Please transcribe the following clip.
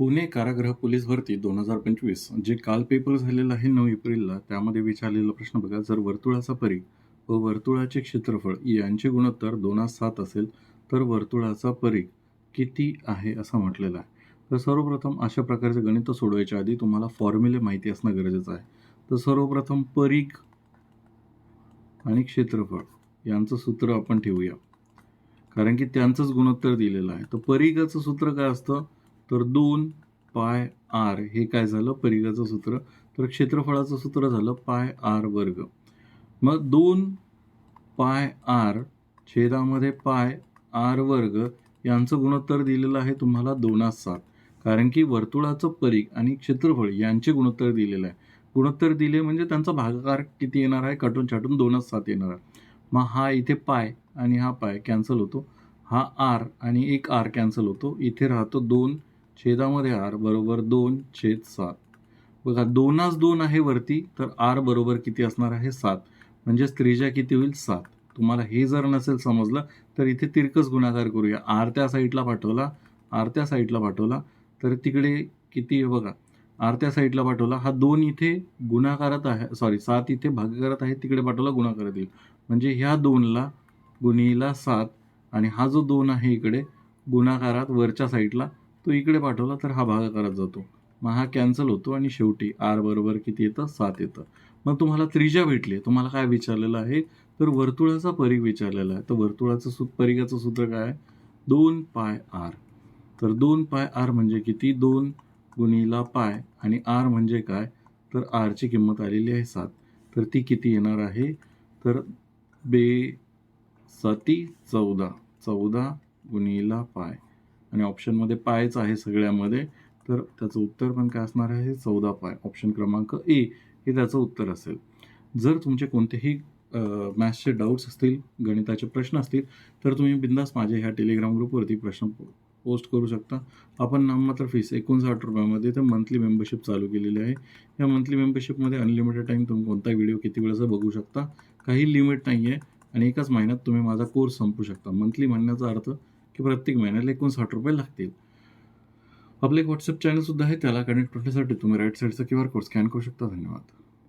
पुणे कारागृह पोलीस भरती दोन हजार पंचवीस जे काल पेपर झालेलं आहे नऊ एप्रिलला त्यामध्ये विचारलेला प्रश्न बघा जर वर्तुळाचा परी व वर्तुळाचे क्षेत्रफळ यांचे गुणोत्तर दोनास सात असेल तर वर्तुळाचा परिघ किती आहे असं म्हटलेलं आहे. तर सर्वप्रथम अशा प्रकारचे गणित सोडवायच्या आधी तुम्हाला फॉर्म्युले माहिती असणं गरजेचं आहे. तर सर्वप्रथम परीघ आणि क्षेत्रफळ यांचं सूत्र आपण ठेवूया. कारण की त्यांचंच गुणोत्तर दिलेलं आहे. तर परीघाचं सूत्र काय असतं? तर दोन पाय आर. हे काय झालं? परिघाचं सूत्र. तर क्षेत्रफळाचं सूत्र झालं पाय आर वर्ग. मग दोन पाय आर छेदामध्ये पाय आर वर्ग यांचं गुणोत्तर दिलेलं आहे तुम्हाला दोनास सात कारण की वर्तुळाचं परीघ आणि क्षेत्रफळ यांचे गुणोत्तर दिलेलं आहे. गुणोत्तर दिले म्हणजे त्यांचा भागाकार किती येणार आहे? कटून छाटून दोनच सात येणार आहे. मग हा इथे पाय आणि हा पाय कॅन्सल होतो. हा आर आणि एक आर कॅन्सल होतो. इथे राहतो दोन छेदामध्ये आर बरोबर दोन छेद सात. बघा दोनास दोन आहे वरती तर आर बरोबर किती असणार आहे सात. म्हणजेच त्रिज्या किती होईल सात. तुम्हाला हे जर नसेल समजलं तर इथे तिरकस गुणाकार करूया. आर त्या साईडला पाठवला आर त्या साईडला पाठवला तर तिकडे किती आहे बघा आर त्या साईडला पाठवला हा दोन इथे गुणाकारात आहे सॉरी सात इथे भागाकारात आहे तिकडे पाठवला गुणाकारात येईल. म्हणजे ह्या दोनला गुणीला सात आणि हा जो दोन आहे इकडे गुणाकारात वरच्या साईडला तो इकडे पाठवला तर हा भागाकारात जातो. मग हा कॅन्सल होतो आणि शेवटी आर बरोबर किती येतं? सात येतं. मग तुम्हाला त्रिज्या भेटली तुम्हाला काय विचारलेलं आहे? तर वर्तुळाचा परीघ विचारलेला आहे. तर वर्तुळाचं सु परिघाचं सूत्र काय आहे? दोन पाय आर तर दोन पाय आर म्हणजे किती? दोन गुणीला पाय. आणि आर म्हणजे काय? तर आरची किंमत आलेली आहे सात. तर ती किती येणार आहे? तर बे साती चौदा. चौदा गुणीला पाय. आणि ऑप्शनमध्ये पायच आहे सगळ्यामध्ये तर त्याचं उत्तर पण काय असणार आहे? चौदा पाय. ऑप्शन क्रमांक ए हे त्याचं उत्तर असेल. जर तुमचे कोणतेही मॅथ्सचे डाऊट्स असतील गणिताचे प्रश्न असतील तर तुम्ही बिंदास माझ्या ह्या टेलिग्राम ग्रुपवरती प्रश्न पोस्ट करू शकता. आपण नाममात्र फीस एकोणसाठ रुपयामध्ये तर मंथली मेंबरशिप चालू केलेली आहे. या मंथली मेंबरशिपमध्ये अनलिमिटेड टाईम तुम्ही कोणता व्हिडिओ किती वेळेचा बघू शकता? काही लिमिट नाही आहे आणि एकाच महिन्यात तुम्ही माझा कोर्स संपू शकता. मंथली म्हणण्याचा अर्थ की प्रत्येक महिन्याला एकोणसाठ रुपये लागतील. आपलं एक व्हॉट्सअप चॅनलसुद्धा आहे त्याला कनेक्ट होण्यासाठी तुम्ही राईट साईडचा क्यू आर कोड स्कॅन करू शकता. धन्यवाद.